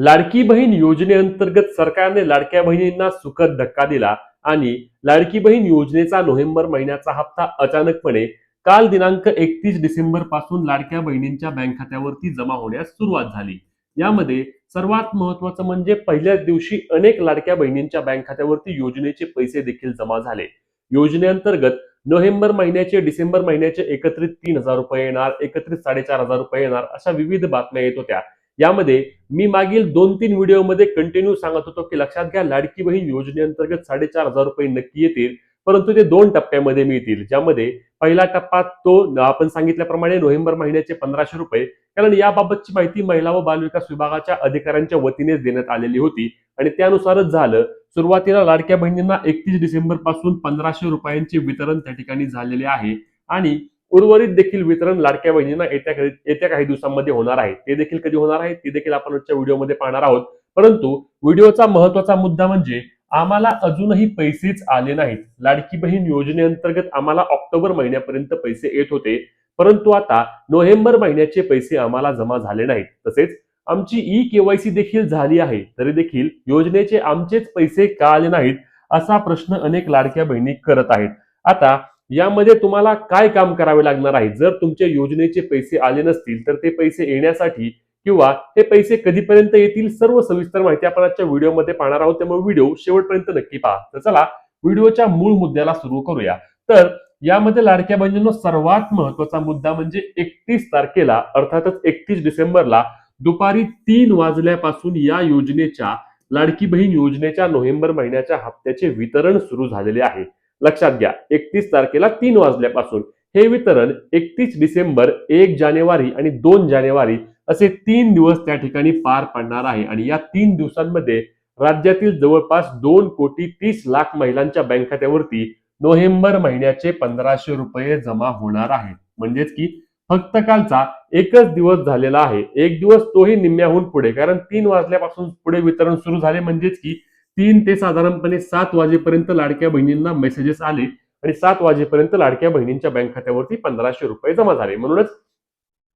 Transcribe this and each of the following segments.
लाडकी बहीण योजनेअंतर्गत सरकारने लाडक्या बहिणींना सुखद धक्का दिला आणि लाडकी बहीण योजनेचा नोव्हेंबर महिन्याचा हप्ता अचानकपणे काल दिनांक एकतीस डिसेंबरपासून लाडक्या बहिणींच्या बँक खात्यावरती जमा होण्यास सुरुवात झाली. यामध्ये सर्वात महत्वाचं म्हणजे पहिल्याच दिवशी अनेक लाडक्या बहिणींच्या बँक खात्यावरती योजनेचे पैसे देखील जमा झाले. योजनेअंतर्गत नोव्हेंबर महिन्याचे डिसेंबर महिन्याचे एकत्रित तीन हजार रुपये येणार एकत्रित साडेचार हजार रुपये येणार अशा विविध बातम्या येत होत्या. यामध्ये मी मागील दोन तीन व्हिडिओमध्ये कंटिन्यू सांगत होतो की लक्षात घ्या लाडकी बहीण योजनेअंतर्गत साडेचार हजार रुपये नक्की येतील परंतु ते दोन टप्प्यामध्ये मिळतील ज्यामध्ये पहिला टप्पा तो आपण सांगितल्याप्रमाणे नोव्हेंबर महिन्याचे पंधराशे रुपये कारण याबाबतची माहिती महिला व बालविकास विभागाच्या अधिकाऱ्यांच्या वतीनेच देण्यात आलेली होती आणि त्यानुसारच झालं. सुरुवातीला लाडक्या बहिणींना एकतीस डिसेंबरपासून पंधराशे रुपयांचे वितरण त्या ठिकाणी झालेले आहे आणि उर्वरित देखील वितरण लाडक्या बहिणींना येत्या काही- येत्या काही दिवसांमध्ये होणार आहे. ते देखील कधी होणार आहे? ते देखील आपण आजच्या व्हिडिओमध्ये पाहणार आहोत. परंतु व्हिडिओचा महत्त्वाचा मुद्दा म्हणजे आम्हाला अजूनही पैसेच आले नाहीत. लाडकी बहीण योजनेअंतर्गत आम्हाला ऑक्टोबर महिन्यापर्यंत पैसे येत होते. परंतु आता नोव्हेंबर महिन्याचे पैसे आम्हाला जमा झाले नाहीत. तसेच आमची ई केवायसी देखील झाली आहे. तरी देखील योजनेचे आमचेच पैसे का आले नाहीत? असा प्रश्न अनेक लाडक्या बहिणी करत आहेत. आता यामध्ये तुम्हाला काय काम करावे लागणार आहे? जर तुमच्या योजनेचे पैसे आले नसतील तर ते पैसे येण्यासाठी किंवा हे पैसे कधीपर्यंत येतील सर्व सविस्तर माहिती आपण आजच्या व्हिडिओमध्ये पाहणार आहोत. त्यामुळे व्हिडिओ शेवटपर्यंत नक्की पहा. तर चला व्हिडिओच्या मूळ मुद्द्याला सुरू करूया. तर यामध्ये लाडक्या बहिणींनो सर्वात महत्त्वाचा मुद्दा म्हणजे एकतीस तारखेला अर्थातच एकतीस डिसेंबरला दुपारी तीन वाजल्यापासून या योजनेच्या लाडकी बहीण योजनेच्या नोव्हेंबर महिन्याच्या हप्त्याचे वितरण सुरू झालेले आहे. लक्षात घ्या एकतीस तारखेला तीन वाजल्यापासून. हे वितरण एकतीस डिसेंबर एक जानेवारी आणि दोन जानेवारी असे तीन दिवस त्या ठिकाणी पार पडणार आहे. आणि या तीन दिवसांमध्ये राज्यातील जवळपास दोन कोटी तीस लाख महिलांच्या बँक खात्यावरती नोव्हेंबर महिन्याचे पंधराशे रुपये जमा होणार आहेत. म्हणजेच की फक्त कालचा एकच दिवस झालेला आहे. एक दिवस तोही निम्म्याहून पुढे कारण तीन वाजल्यापासून पुढे वितरण सुरू झाले. म्हणजेच की तीन ते साधारणपणे सात वाजेपर्यंत लाडक्या बहिणींना मेसेजेस आले आणि सात वाजेपर्यंत लाडक्या बहिणींच्या बँक खात्यावरती पंधराशे रुपये जमा झाले. म्हणूनच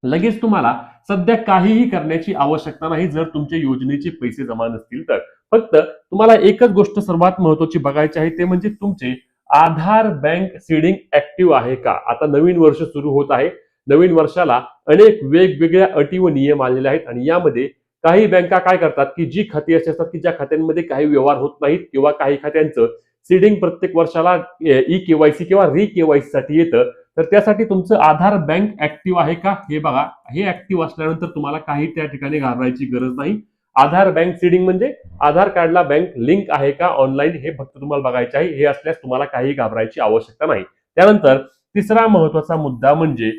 लगेच तुम्हाला सध्या काहीही करण्याची आवश्यकता नाही जर तुमच्या योजनेचे पैसे जमा नसतील तर. फक्त तुम्हाला एकच गोष्ट सर्वात महत्वाची बघायची आहे ते म्हणजे तुमचे आधार बँक सीडिंग ऍक्टिव्ह आहे का? आता नवीन वर्ष सुरू होत आहे. नवीन वर्षाला अनेक वेगवेगळ्या अटी व नियम आलेले आहेत आणि यामध्ये काही बँका काय करतात की जी खाती अशी असतात की ज्या खात्यांमध्ये काही व्यवहार होत नाहीत किंवा काही खात्यांचं सीडिंग प्रत्येक वर्षाला ई केवायसी किंवा री केवायसी साठी येतं तर त्यासाठी तुमचं आधार बँक ऍक्टिव्ह आहे का? हे बघा हे ऍक्टिव्ह असल्यानंतर तुम्हाला काही त्या ठिकाणी घाबरायची गरज नाही. आधार बँक सीडिंग म्हणजे आधार कार्डला बँक लिंक आहे का ऑनलाईन हे फक्त तुम्हाला बघायचे आहे. हे असल्यास तुम्हाला काही घाबरायची आवश्यकता नाही. त्यानंतर तिसरा महत्त्वाचा मुद्दा म्हणजे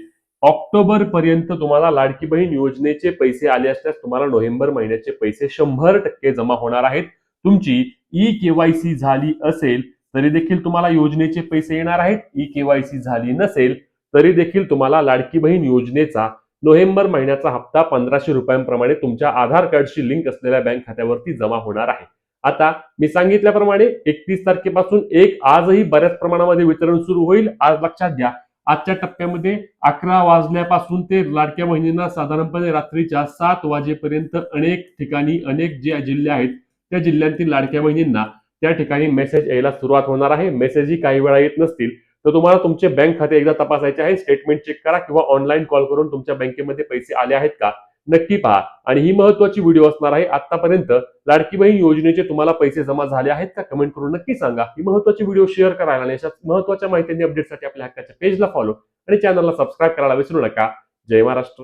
ऑक्टोबर पर्यंत तुम्हाला लाडकी बहीण योजनेचे पैसे आले असल्यास तुम्हाला नोव्हेंबर महिन्याचे पैसे शंभर टक्के जमा होणार आहेत. तुमची ई केवायसी झाली असेल तरी देखील तुम्हाला योजनेचे पैसे येणार आहेत. ई केवायसी झाली नसेल तरी देखील तुम्हाला लाडकी बहीण योजनेचा नोव्हेंबर महिन्याचा हप्ता पंधराशे रुपयांप्रमाणे तुमच्या आधार कार्डशी लिंक असलेल्या बँक खात्यावरती जमा होणार आहे. आता मी सांगितल्याप्रमाणे एकतीस तारखेपासून एक आजही बऱ्याच प्रमाणामध्ये वितरण सुरू होईल. आज लक्षात घ्या आजच्या टप्प्यामध्ये अकरा वाजल्यापासून ते लाडक्या बहिणींना साधारणपणे रात्रीच्या सात वाजेपर्यंत अनेक ठिकाणी अनेक जे जिल्हे आहेत त्या जिल्ह्यातील लाडक्या बहिणींना त्या ठिकाणी मेसेज यायला सुरुवात होणार आहे. मेसेजही काही वेळा येत नसतील तर तुम्हाला तुमचे बँक खाते एकदा तपासायचे आहे. स्टेटमेंट चेक करा किंवा ऑनलाईन कॉल करून तुमच्या बँकेमध्ये पैसे आले आहेत का? नक्की पहा. आणि ही महत्वाची व्हिडिओ असणार आहे. आतापर्यंत लाडकी बहीण योजनेचे तुम्हाला पैसे जमा झाले आहेत का? कमेंट करून नक्की सांगा. ही महत्वाची व्हिडिओ शेअर करायला आणि अशा महत्त्वाच्या माहिती आणि अपडेटसाठी आपल्या हक्काच्या पेजला फॉलो आणि चॅनलला सबस्क्राईब करायला विसरू नका. जय महाराष्ट्र.